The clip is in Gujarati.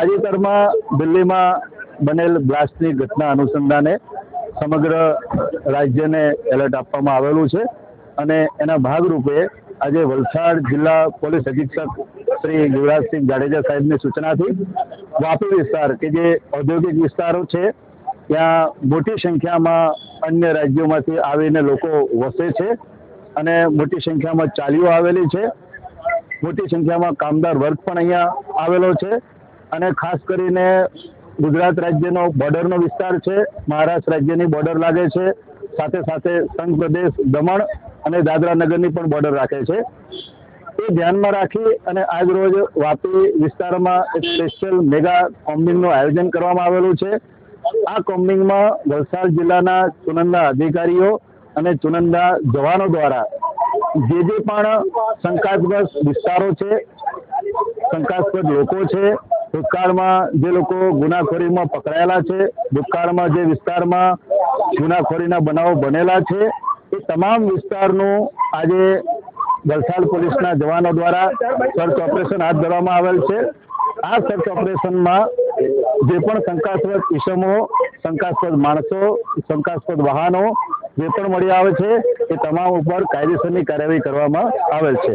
તાજેતરમાં દિલ્હીમાં બનેલ બ્લાસ્ટની ઘટના અનુસંધાને સમગ્ર રાજ્યને એલર્ટ આપવામાં આવેલું છે અને એના ભાગરૂપે આજે વલસાડ જિલ્લા પોલીસ અધિક્ષક શ્રી યુવરાજસિંહ જાડેજા સાહેબની સૂચનાથી વાપી વિસ્તાર કે જે ઔદ્યોગિક વિસ્તારો છે, ત્યાં મોટી સંખ્યામાં અન્ય રાજ્યોમાંથી આવીને લોકો વસે છે અને મોટી સંખ્યામાં ચાલીઓ આવેલી છે. મોટી સંખ્યામાં કામદાર વર્ગ પણ અહીંયા આવેલો છે. અને ખાસ કરીને ગુજરાત રાજ્યનો બોર્ડરનો વિસ્તાર છે, મહારાષ્ટ્ર રાજ્યની બોર્ડર લાગે છે, સાથે સાથે સંઘ પ્રદેશ દમણ અને દાદરા નગરની પણ બોર્ડર રાખે છે. એ ધ્યાનમાં રાખી અને આજ રોજ વાપી વિસ્તારમાં એક સ્પેશિયલ મેગા કોમ્બિંગનું આયોજન કરવામાં આવેલું છે. આ કોમ્બિંગમાં વલસાડ જિલ્લાના ચુનંદા અધિકારીઓ અને ચુનંદા જવાનો દ્વારા જે જે પણ શંકાસ્પદ વિસ્તારો છે, શંકાસ્પદ લોકો છે ભૂતકાળમાં જે લોકો ગુનાખોરીમાં પકડાયેલા છે, ભૂતકાળમાં જે વિસ્તારમાં ગુનાખોરીના બનાવો બનેલા છે, એ તમામ વિસ્તારનું આજે વલસાડ પોલીસના જવાનો દ્વારા સર્ચ ઓપરેશન હાથ ધરવામાં આવેલ છે. આ સર્ચ ઓપરેશનમાં જે પણ શંકાસ્પદ ઇસમો શંકાસ્પદ માણસો, શંકાસ્પદ વાહનો જે પણ મળી આવે છે, એ તમામ ઉપર કાયદેસરની કાર્યવાહી કરવામાં આવેલ છે.